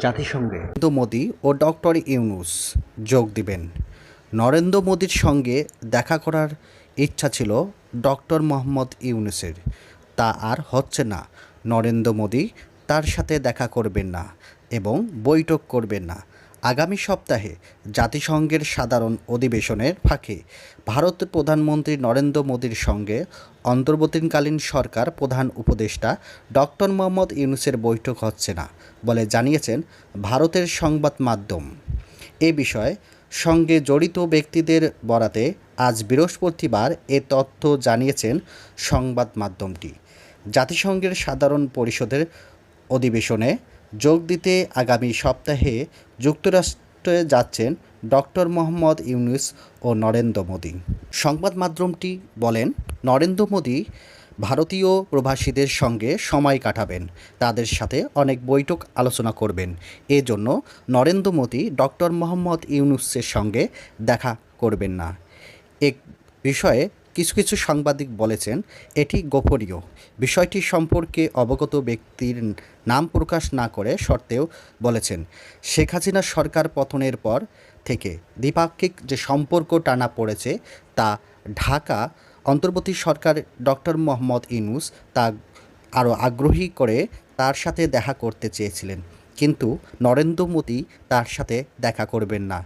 জাতিসংঘে। নরেন্দ্র মোদী ও ডক্টর ইউনুস যোগ দিবেন। নরেন্দ্র মোদীর সঙ্গে দেখা করার ইচ্ছা ছিল ডক্টর মোহাম্মদ ইউনুসের। তা আর হচ্ছে না। নরেন্দ্র মোদী তার সাথে দেখা করবেন না এবং বৈঠক করবেন না। আগামী সপ্তাহে জাতিসংঘের সাধারণ অধিবেশনের ফাঁকে ভারতের প্রধানমন্ত্রী নরেন্দ্র মোদীর সঙ্গে অন্তর্বর্তীকালীন সরকার প্রধান উপদেষ্টা ডক্টর মোহাম্মদ ইউনুসের বৈঠক হচ্ছে না বলে জানিয়েছেন ভারতের সংবাদ মাধ্যম। এ বিষয়ে সঙ্গে জড়িত ব্যক্তিদের বরাতে আজ বৃহস্পতিবার এ তথ্য জানিয়েছেন সংবাদ মাধ্যমটি। জাতিসংঘের সাধারণ পরিষদের অধিবেশনে যোগ দিতে আগামী সপ্তাহে যুক্তরাষ্ট্রে যাচ্ছেন ডক্টর মোহাম্মদ ইউনুস ও নরেন্দ্র মোদী। সংবাদ মাধ্যমটি বলেন, নরেন্দ্র মোদী ভারতীয় প্রবাসীদের সঙ্গে সময় কাটাবেন, তাদের সাথে অনেক বৈঠক আলোচনা করবেন। এজন্য নরেন্দ্র মোদী ডক্টর মোহাম্মদ ইউনুসের সঙ্গে দেখা করবেন না। এক বিষয়ে কিছু কিছু সাংবাদিক বলেছেন, এটি গোপনীয়। বিষয়টি সম্পর্কে অবগত ব্যক্তির নাম প্রকাশ না করে সত্ত্বেও বলেছেন, শেখ হাসিনা সরকার পতনের পর থেকে দ্বিপাক্ষিক যে সম্পর্ক টানা পড়েছে তা ঢাকা অন্তর্বর্তী সরকার ডক্টর মোহাম্মদ ইনুস তা আরও আগ্রহী করে তার সাথে দেখা করতে চেয়েছিলেন। কিন্তু নরেন্দ্র মোদী তার সাথে দেখা করবেন না।